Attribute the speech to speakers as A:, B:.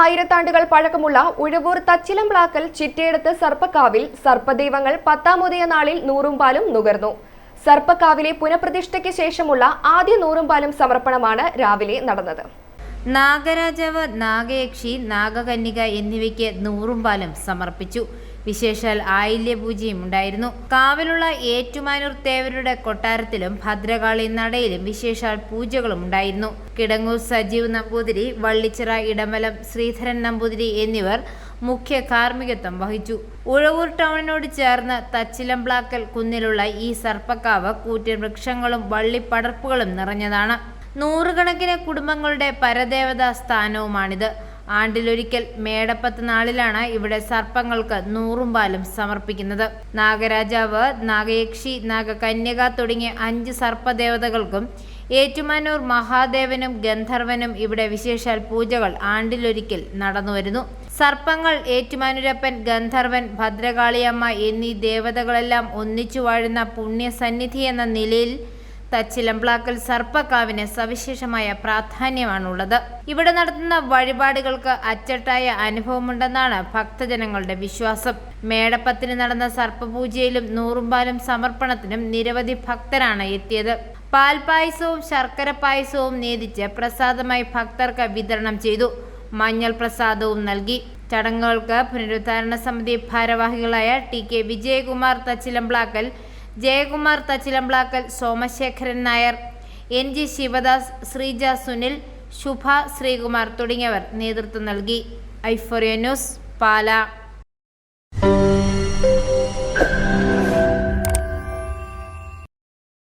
A: ആയിരത്താണ്ടുകൾ പഴക്കമുള്ള ഉഴവൂർ തച്ചിലംപ്ലാക്കൽ ചിറ്റേടത്ത് സർപ്പക്കാവിൽ സർപ്പദൈവങ്ങൾ പത്താമുതിയ നാളിൽ നൂറുംപാലും നുകർന്നു. സർപ്പക്കാവിലെ പുനഃപ്രതിഷ്ഠയ്ക്ക് ശേഷമുള്ള ആദ്യ നൂറുംപാലും സമർപ്പണമാണ് രാവിലെ നടന്നത്.
B: നാഗരാജാവ് നാഗയക്ഷി നാഗകന്യക എന്നിവയ്ക്ക് നൂറുംപാലം സമർപ്പിച്ചു. വിശേഷാൽ ആയില്യപൂജയും ഉണ്ടായിരുന്നു. കാവിലുള്ള ഏറ്റുമാനൂർ തേവരുടെ കൊട്ടാരത്തിലും ഭദ്രകാളി നടയിലും വിശേഷാൽ പൂജകളും ഉണ്ടായിരുന്നു. കിടങ്ങൂർ സജീവ് നമ്പൂതിരി വള്ളിച്ചിറ ഇടമലം ശ്രീധരൻ നമ്പൂതിരി എന്നിവർ മുഖ്യ കാർമ്മികത്വം വഹിച്ചു. ഉഴവൂർ ടൗണിനോട് ചേർന്ന് തച്ചിലംപ്ലാക്കൽ കുന്നിലുള്ള ഈ സർപ്പക്കാവ് കൂറ്റൻ വൃക്ഷങ്ങളും വള്ളിപ്പടർപ്പുകളും നിറഞ്ഞതാണ്. നൂറുകണക്കിന് കുടുംബങ്ങളുടെ പരദേവതാ സ്ഥാനവുമാണിത്. ആണ്ടിലൊരിക്കൽ മേടപ്പത്ത് നാളിലാണ് ഇവിടെ സർപ്പങ്ങൾക്ക് നൂറും പാലും സമർപ്പിക്കുന്നത്. നാഗരാജാവ് നാഗയക്ഷി നാഗകന്യക തുടങ്ങിയ അഞ്ച് സർപ്പദേവതകൾക്കും ഏറ്റുമാനൂർ മഹാദേവനും ഗന്ധർവനും ഇവിടെ വിശേഷാൽ പൂജകൾ ആണ്ടിലൊരിക്കൽ നടന്നുവരുന്നു. സർപ്പങ്ങൾ ഏറ്റുമാനൂരപ്പൻ ഗന്ധർവൻ ഭദ്രകാളിയമ്മ എന്നീ ദേവതകളെല്ലാം ഒന്നിച്ചു വാഴുന്ന പുണ്യസന്നിധി എന്ന നിലയിൽ തച്ചിലംപ്ലാക്കൽ സർപ്പക്കാവിന് സവിശേഷമായ പ്രാധാന്യമാണുള്ളത്. ഇവിടെ നടത്തുന്ന വഴിപാടുകൾക്ക് അച്ചട്ടായ അനുഭവമുണ്ടെന്നാണ് ഭക്തജനങ്ങളുടെ വിശ്വാസം. മേടപ്പത്തിന് നടന്ന സർപ്പപൂജയിലും നൂറുമ്പാലും സമർപ്പണത്തിനും നിരവധി ഭക്തരാണ് എത്തിയത്. പാൽപായസവും ശർക്കര പായസവും നേതിച്ച് പ്രസാദമായി ഭക്തർക്ക് വിതരണം ചെയ്തു. മഞ്ഞൾ പ്രസാദവും നൽകി. ചടങ്ങുകൾക്ക് പുനരുദ്ധാരണ സമിതി ഭാരവാഹികളായ T K Vijayakumar Thachilamplakkal Jayakumar Thachilamplakkal Somasekharan Nair N G Sivadas Sreeja Sunil Shubha Sreekumar തുടങ്ങിയവർ നേതൃത്വം നൽകി. ഐഫോറിയ ന്യൂസ് പാല.